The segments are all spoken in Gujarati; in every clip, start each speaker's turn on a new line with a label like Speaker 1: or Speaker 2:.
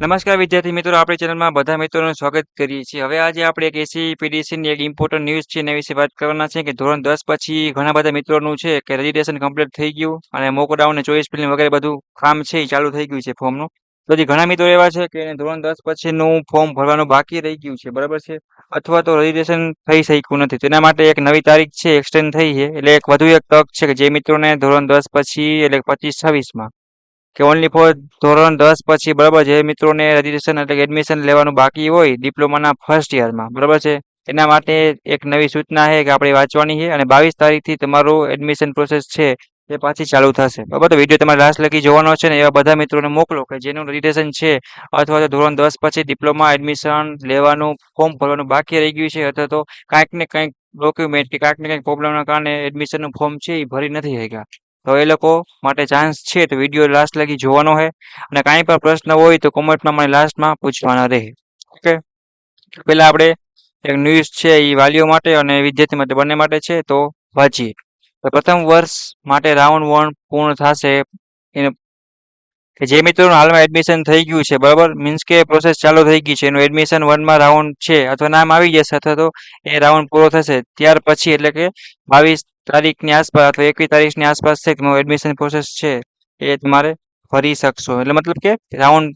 Speaker 1: નમસ્કાર વિદ્યાર્થી મિત્રો, આપણી ચેનલમાં બધા મિત્રોનું સ્વાગત કરીએ છીએ. હવે આજે આપણે એક એસી પીડીસીની એક ઇમ્પોર્ટન્ટ ન્યૂઝ છે એના વિશે વાત કરવાના છે કે ધોરણ દસ પછી ઘણા બધા મિત્રોનું છે કે રજીસ્ટ્રેશન કમ્પ્લીટ થઈ ગયું અને મોકડાઉન ચોઈસ ફિલ્મ વગેરે બધું કામ છે એ ચાલુ થઈ ગયું છે ફોર્મનું તો ઘણા મિત્રો એવા છે કે ધોરણ દસ પછીનું ફોર્મ ભરવાનું બાકી રહી ગયું છે. બરાબર છે? અથવા તો રજીસ્ટ્રેશન થઈ શક્યું નથી. તેના માટે એક નવી તારીખ છે એક્સટેન્ડ થઈ છે. એટલે એક વધુ એક તક છે કે જે મિત્રોને ધોરણ દસ પછી એટલે પચીસ છવ્વીસમાં. કે ઓનલી ફોર ધોરણ દસ પછી બરાબર જે મિત્રોને રજીસ્ટ્રેશન એટલે એડમિશન લેવાનું બાકી હોય ડિપ્લોમાના ફર્સ્ટ યરમાં બરાબર છે? એના માટે એક નવી સૂચના છે કે આપણે વાંચવાની છે અને બાવીસ તારીખથી તમારું એડમિશન પ્રોસેસ છે એ પાછી ચાલુ થશે. બરાબર? તો વીડિયો તમારે લાસ્ટ લગી જોવાનો છે ને એવા બધા મિત્રોને મોકલો કે જેનું રજીસ્ટ્રેશન છે અથવા તો ધોરણ દસ પછી ડિપ્લોમા એડમિશન લેવાનું ફોર્મ ભરવાનું બાકી રહી ગયું છે અથવા તો કાંઈક ને કંઈક ડોક્યુમેન્ટ કે કાંઈક ને કંઈક પ્રોબ્લેમના કારણે એડમિશનનું ફોર્મ છે એ ભરી નથી શક્યા. તો એ લોકો માટે ચાન્સ છે, તો વીડિયો લાસ્ટ લગી જોવાનો છે. અને કાંઈ પણ પ્રશ્ન હોય તો કોમેન્ટમાં મને લાસ્ટમાં પૂછવાના રહે. ઓકે પહેલાં આપણે એક ન્યૂઝ છે એ વાલીઓ માટે અને વિદ્યાર્થી માટે, બંને માટે છે, તો વાંચીએ. તો પ્રથમ વર્ષ માટે રાઉન્ડ વન પૂર્ણ થશે. એને કે જે મિત્રોનું હાલમાં એડમિશન થઈ ગયું છે, બરાબર? મીન્સ કે પ્રોસેસ ચાલુ થઈ ગઈ છે. એનું એડમિશન વનમાં રાઉન્ડ છે, અથવા નામ આવી જશે, અથવા તો એ રાઉન્ડ પૂરો થશે. ત્યાર પછી એટલે કે બાવીસ તારીખની આસપાસ અથવા એકવીસ તારીખની આસપાસ છે કે એડમિશન પ્રોસેસ છે, એ તમારે ફરી શકશો. એટલે મતલબ કે રાઉન્ડ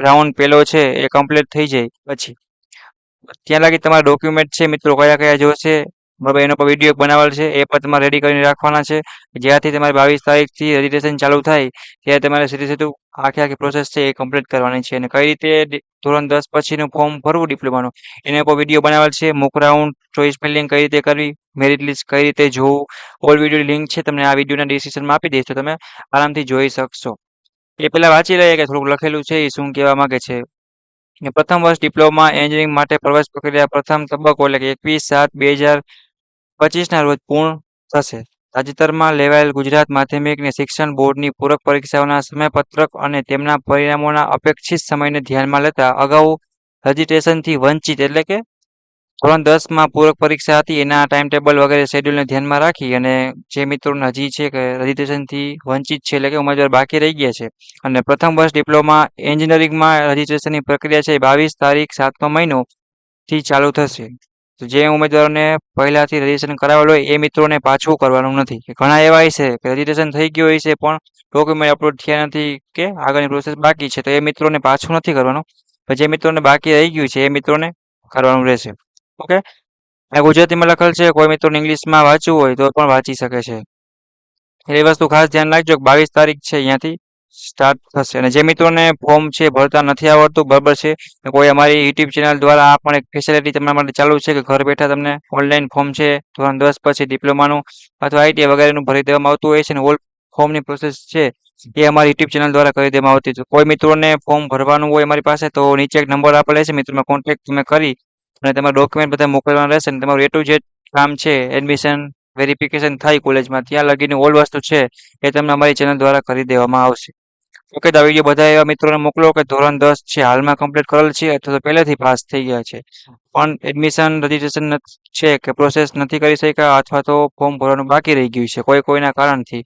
Speaker 1: રાઉન્ડ પેલો છે, એ કમ્પ્લીટ થઈ જાય પછી. ત્યાં લાગી તમારા ડોક્યુમેન્ટ છે, મિત્રો કયા કયા જોશે બરાબર એનો પણ વીડિયો બનાવેલ છે, એ પણ તમારે રેડી કરીને રાખવાના છે. જ્યાંથી તમારે બાવીસ તારીખથી રજીસ્ટ્રેશન ચાલુ થાય, ત્યારે તમારે સીધું સીધું આખી આખી પ્રોસેસ છે એ કમ્પ્લીટ કરવાની છે. અને કઈ રીતે ધોરણ દસ પછીનું ફોર્મ ભરવું ડિપ્લોમાનું એનો પણ વીડિયો બનાવેલ છે. મુક રાઉન્ડ ચોઈસ ફિલિંગ કઈ રીતે કરવી મેરિટ લિસ્ટ કઈ રીતે જોવું ઓલ વીડિયો લિંક છે, તમને આ વિડીયોના ડિસ્ક્રિપ્શનમાં આપી દઈશ. તો તમે આરામથી જોઈ શકશો. એ પહેલાં વાંચી લઈએ કે થોડુંક લખેલું છે, એ શું કહેવા માગે છે. પ્રથમ વર્ષ ડિપ્લોમા એન્જિનિયરિંગ માટે પ્રવેશ પ્રક્રિયા પ્રથમ તબક્કો એટલે કે એકવીસ સાત બે હજાર પચીસના રોજ પૂર્ણ થશે. તાજેતરમાં લેવાયેલ ગુજરાત માધ્યમિક ને શિક્ષણ બોર્ડની પૂરક પરીક્ષાઓના સમયપત્રક અને તેમના પરિણામોના અપેક્ષિત સમયને ધ્યાનમાં લેતા અગાઉ રજીસ્ટ્રેશનથી વંચિત એટલે કે ધોરણ દસમાં પૂરક પરીક્ષા હતી, એના ટાઈમ ટેબલ વગેરે શેડ્યુલને ધ્યાનમાં રાખી અને જે મિત્રોને હજી છે કે રજીસ્ટ્રેશનથી વંચિત છે એટલે કે ઉમેદવાર બાકી રહી ગયા છે. અને પ્રથમ વર્ષ ડિપ્લોમા એન્જિનિયરિંગમાં રજીસ્ટ્રેશનની પ્રક્રિયા છે બાવીસ તારીખ સાતમો મહિનોથી ચાલુ થશે. જે ઉમેદવારોને પહેલાથી રજીસ્ટ્રેશન કરાવેલું હોય, એ મિત્રોને પાછું કરવાનું નથી. ઘણા એવા છે કે રજીસ્ટ્રેશન થઈ ગયું હોય છે, પણ ડોક્યુમેન્ટ અપલોડ થયા નથી કે આગળની પ્રોસેસ બાકી છે, તો એ મિત્રોને પાછું નથી કરવાનું. જે મિત્રોને બાકી રહી ગયું છે, એ મિત્રોને કરવાનું રહેશે. ઓકે? આ ગુજરાતીમાં લખેલ છે. કોઈ મિત્રોને ઇંગ્લિશમાં વાંચવું હોય તો પણ વાંચી શકે છે. એ વસ્તુ ખાસ ધ્યાન રાખજો કે બાવીસ તારીખ છે અહીંયાથી. સ્ટાર્ટ થશે. અને જે મિત્રોને ફોર્મ છે ભરતા નથી આવડતું, બરાબર છે? કોઈ અમારી યુટ્યુબ ચેનલ દ્વારા આ પણ એક ફેસિલિટી તમારા માટે ચાલુ છે કે ઘર બેઠા તમને ઓનલાઈન ફોર્મ છે, ધોરણ દસ પછી ડિપ્લોમાનું અથવા આઈટી વગેરેનું ભરી દેવામાં આવતું હોય છે ને ઓલ ફોર્મની પ્રોસેસ છે એ અમારી યુટ્યુબ ચેનલ દ્વારા કરી દેવામાં આવતી છે. કોઈ મિત્રોને ફોર્મ ભરવાનું હોય અમારી પાસે તો નીચે એક નંબર આપેલો છે મિત્રોમાં કોન્ટેક્ટ તમે કરી અને તમારા ડોક્યુમેન્ટ બધા મોકલવાના રહેશે અને તમારું એ ટુ જે કામ છે એડમિશન વેરિફિકેશન થાય કોલેજમાં, ત્યાં લગીને ઓલ વસ્તુ છે એ તમને અમારી ચેનલ દ્વારા કરી દેવામાં આવશે. ઓકે તો આ વીડિયો બધા એવા મિત્રોને મોકલો કે ધોરણ દસ છે, હાલમાં કમ્પ્લીટ કરેલ છે, અથવા તો પહેલેથી પાસ થઈ ગયા છે. પણ એડમિશન રજીસ્ટ્રેશન છે કે પ્રોસેસ નથી કરી શક્યા, અથવા તો ફોર્મ ભરવાનું બાકી રહી ગયું છે, કોઈ કોઈના કારણથી.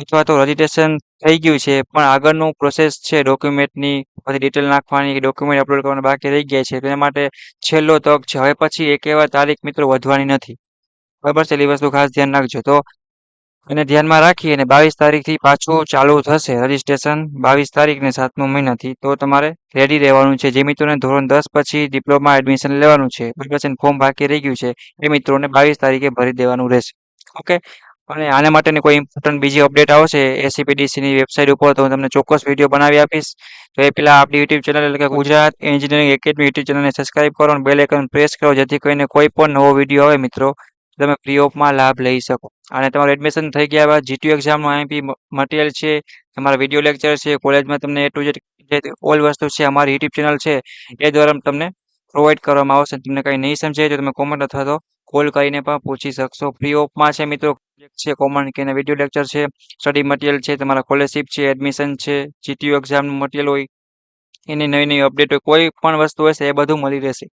Speaker 1: અથવા તો રજીસ્ટ્રેશન થઈ ગયું છે, પણ આગળનું પ્રોસેસ છે ડોક્યુમેન્ટની પછી ડિટેલ નાખવાની ડોક્યુમેન્ટ અપલોડ કરવાના બાકી રહી ગયા છે તેના માટે છેલ્લો તક છે. હવે પછી એક એવા તારીખ મિત્રો વધવાની નથી. બરાબર છે એ વસ્તુ ખાસ ધ્યાન રાખજો. તો એને ધ્યાનમાં રાખી અને બાવીસ તારીખથી પાછું ચાલુ થશે રજીસ્ટ્રેશન બાવીસ તારીખ ને સાતમો મહિનાથી. તો તમારે રેડી રહેવાનું છે. જે મિત્રોને ધોરણ દસ પછી ડિપ્લોમા એડમિશન લેવાનું છે, બરાબર છે ફોર્મ બાકી રહી ગયું છે, એ મિત્રોને બાવીસ તારીખે ભરી દેવાનું રહેશે. ઓકે? અને આના માટેની કોઈ ઇમ્પોર્ટન્ટ બીજી અપડેટ આવશે એસીપીડીસીની વેબસાઇટ ઉપર, તો હું તમને ચોક્કસ વીડિયો બનાવી આપીશ. તો એ પહેલાં આપણી યુટ્યુબ ચેનલ એટલે કે ગુજરાત એન્જિનિયરિંગ એકેડમી યુટ્યુબ ચેનલને સબસ્ક્રાઇબ કરો અને બેલ આઇકન પ્રેસ કરો, જેથી કરીને કોઈ પણ નવો વીડિયો આવે મિત્રો. તમે ફ્રી ઓફમાં લાભ લઈ શકો. અને તમારું એડમિશન થઈ ગયા બાદ જીટીયુ એક્ઝામનું આઈએમપી મટીરિયલ છે, તમારા વીડિયો લેક્ચર છે કોલેજમાં તમને એ ટુ જે ઓલ વસ્તુ છે, અમારી યુટ્યુબ ચેનલ છે, એ દ્વારા તમને પ્રોવાઈડ કરવામાં આવશે. તમને કંઈ નહીં સમજાય તો તમે કોમેન્ટ અથવા તો કોલ કરીને પણ પૂછી શકશો. ફ્રી ઓફમાં છે મિત્રો છે કોમન કે વીડિયો લેક્ચર છે સ્ટડી મટીરિયલ છે, તમારા કોલેજશીપ છે એડમિશન છે જીટીયુ એક્ઝામનું મટીરિયલ હોય, એની નવી નવી અપડેટ હોય, કોઈ પણ વસ્તુ હશે એ બધું મળી રહેશે.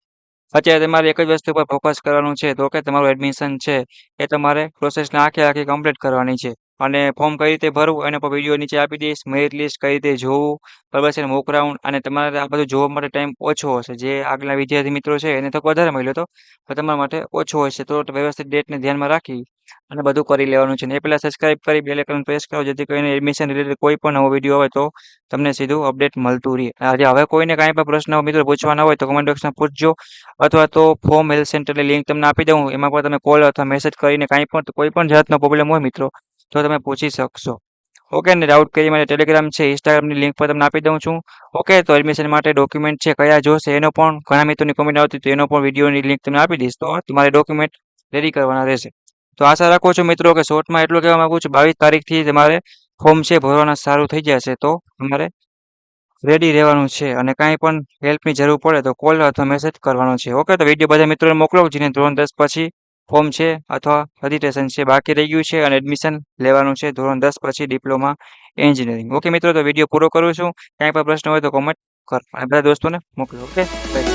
Speaker 1: અત્યારે તમારે એક જ વસ્તુ પર ફોકસ કરવાનું છે, તો કે તમારું એડમિશન છે, એ તમારે પ્રોસેસને આખે આખી કમ્પ્લીટ કરવાની છે. અને ફોર્મ કઈ રીતે ભરવું એના પર વીડિયો નીચે આપી દઈશ મેરિટ લિસ્ટ કઈ રીતે જોવું, બરાબર છે મોક રાઉન્ડ અને તમારે આ બધું જોવા માટે ટાઈમ ઓછો હશે. જે આગલા વિદ્યાર્થી મિત્રો છે એને તો વધારે મળ્યો હતો પણ તમારા માટે ઓછો હશે. તો વ્યવસ્થિત ડેટને ધ્યાનમાં રાખી અને બધું કરી લેવાનું છે. ને એ પહેલાં સબસ્ક્રાઇબ કરી બેલ આઇકન પ્રેસ કરો, જેથી કરીને એડમિશન રિલેટેડ કોઈ પણ નવો વીડિયો આવે તો તમને સીધું અપડેટ મળતું રહે. આજે હવે કોઈને કાંઈ પણ પ્રશ્ન મિત્રો, પૂછવાના હોય તો કમેન્ટ બોક્સમાં પૂછજો. અથવા તો ફોર્મ હેલ્થ સેન્ટરની લિંક તમને આપી દઉં. એમાં પણ તમે કોલ અથવા મેસેજ કરીને કાંઈ પણ, કોઈ પણ જાતનો પ્રોબ્લેમ હોય, મિત્રો, તો તમે પૂછી શકશો. ઓકે ને ડાઉટ કરી માટે ટેલિગ્રામ છે ઇન્સ્ટાગ્રામની લિંક પર તમને આપી દઉં છું. ઓકે તો એડમિશન માટે ડોક્યુમેન્ટ છે, કયા જોશે, એનો પણ ઘણા મિત્રોની કોમેન્ટ આવતી તો એનો પણ વિડીયોની લિંક તમને આપી દઈશ. તો તમારે ડોક્યુમેન્ટ રેડી કરવાના રહેશે. તો આશા રાખું છું મિત્રો કે શોર્ટમાં એટલું કહેવા માગું છું, બાવીસ તારીખથી તમારે ફોર્મ છે, ભરવાના સારું થઈ જશે તો તમારે રેડી રહેવાનું છે અને કાંઈ પણ હેલ્પની જરૂર પડે તો કોલ અથવા મેસેજ કરવાનો છે. ઓકે તો વીડિયો બધા મિત્રોને મોકલો, જેને ધોરણ દસ પછી ફોર્મ છે અથવા રજીસ્ટ્રેશન છે, બાકી રહી ગયું છે અને એડમિશન લેવાનું છે, ધોરણ દસ પછી ડિપ્લોમા એન્જિનિયરિંગ ઓકે મિત્રો, તો વીડિયો પૂરો કરું છું. કાંઈ પણ પ્રશ્ન હોય તો કોમેન્ટ કરો અને બધા દોસ્તોને મોકલો. ઓકે